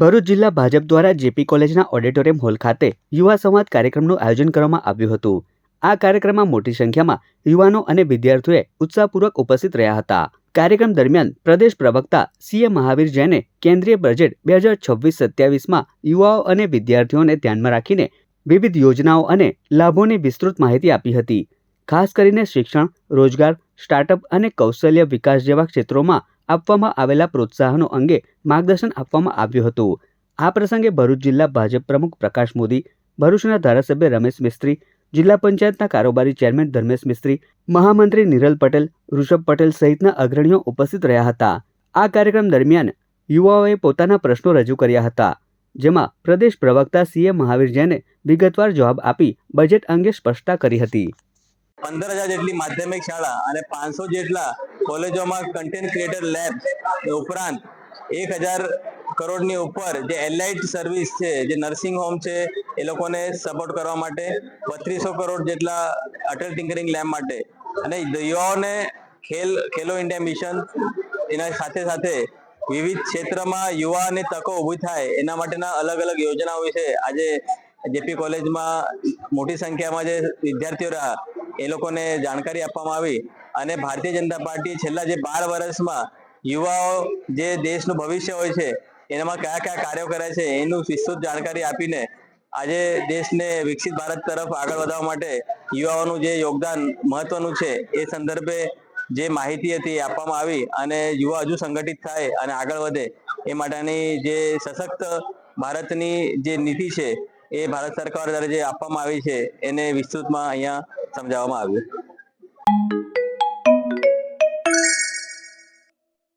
ભરૂચ જિલ્લા ભાજપ દ્વારા જેપી કોલેજના ઓડિટોરિયમ હોલ ખાતે યુવા સંવાદ કાર્યક્રમનું આયોજન કરવામાં આવ્યું હતું. આ કાર્યક્રમમાં મોટી સંખ્યામાં યુવાનો અને વિદ્યાર્થીઓએ ઉત્સાહપૂર્વક ઉપસ્થિત રહ્યા હતા. કાર્યક્રમ દરમિયાન પ્રદેશ પ્રવક્તા સીએ મહાવીર જૈને કેન્દ્રીય બજેટ બે હજાર છવ્વીસ સત્યાવીસમાં યુવાઓ અને વિદ્યાર્થીઓને ધ્યાનમાં રાખીને વિવિધ યોજનાઓ અને લાભોની વિસ્તૃત માહિતી આપી હતી. ખાસ કરીને શિક્ષણ, રોજગાર, સ્ટાર્ટઅપ અને કૌશલ્ય વિકાસ જેવા ક્ષેત્રોમાં આપવામાં આવેલા પ્રોત્સાહનો અંગે માર્ગદર્શન આપવામાં આવ્યું હતું. આ પ્રસંગે ભરૂચ જિલ્લા ભાજપ પ્રમુખ પ્રકાશ મોદી, ભરૂચના ધારાસભ્ય રમેશ મિસ્ત્રી, જિલ્લા પંચાયતના કારોબારી ચેરમેન ધર્મેશ મિસ્ત્રી, મહામંત્રી નિરલ પટેલ, ઋષભ પટેલ સહિતના અગ્રણીઓ ઉપસ્થિત રહ્યા હતા. આ કાર્યક્રમ દરમિયાન યુવાઓએ પોતાના પ્રશ્નો રજૂ કર્યા હતા, જેમાં પ્રદેશ પ્રવક્તા સીએ મહાવીર જૈને વિગતવાર જવાબ આપી બજેટ અંગે સ્પષ્ટતા કરી હતી. પંદર હજાર જેટલી માધ્યમિક શાળા અને પાંચસો જેટલા કોલેજોમાં કન્ટેન્ટ ક્રિએટર લેબ ઉપરાંત એક હજાર કરોડની ઉપર જે એલાઇટ સર્વિસ છે, જે નર્સિંગ હોમ છે, એ લોકોને સપોર્ટ કરવા માટે બત્રીસો કરોડ જેટલા અટલ ટિંકરિંગ લેબ માટે અને યુવાઓને ખેલ, ખેલો ઇન્ડિયા મિશન એના સાથે સાથે વિવિધ ક્ષેત્રમાં યુવાને તકો ઊભી થાય એના માટેના અલગ અલગ યોજનાઓ વિશે આજે જેપી કોલેજમાં મોટી સંખ્યામાં જે વિદ્યાર્થીઓ રહ્યા, એ લોકોને જાણકારી આપવામાં આવી. અને ભારતીય જનતા પાર્ટી છેલ્લા જે બાર વર્ષમાં યુવાઓ જે દેશનું ભવિષ્ય હોય છે, એનામાં કયા કયા કાર્યો કરે છે, એનું વિસ્તૃત જાણકારી આપીને આજે દેશને વિકસિત ભારત તરફ આગળ વધવા માટે યુવાઓનું જે યોગદાન મહત્વનું છે, એ સંદર્ભે જે માહિતી હતી એ આપવામાં આવી અને યુવા હજુ સંગઠિત થાય અને આગળ વધે, એ માટેની જે સશક્ત ભારતની જે નીતિ છે, એ ભારત સરકાર દ્વારા જે આપવામાં આવી છે, એને વિસ્તૃતમાં અહીંયા સમજાવવામાં આવ્યું.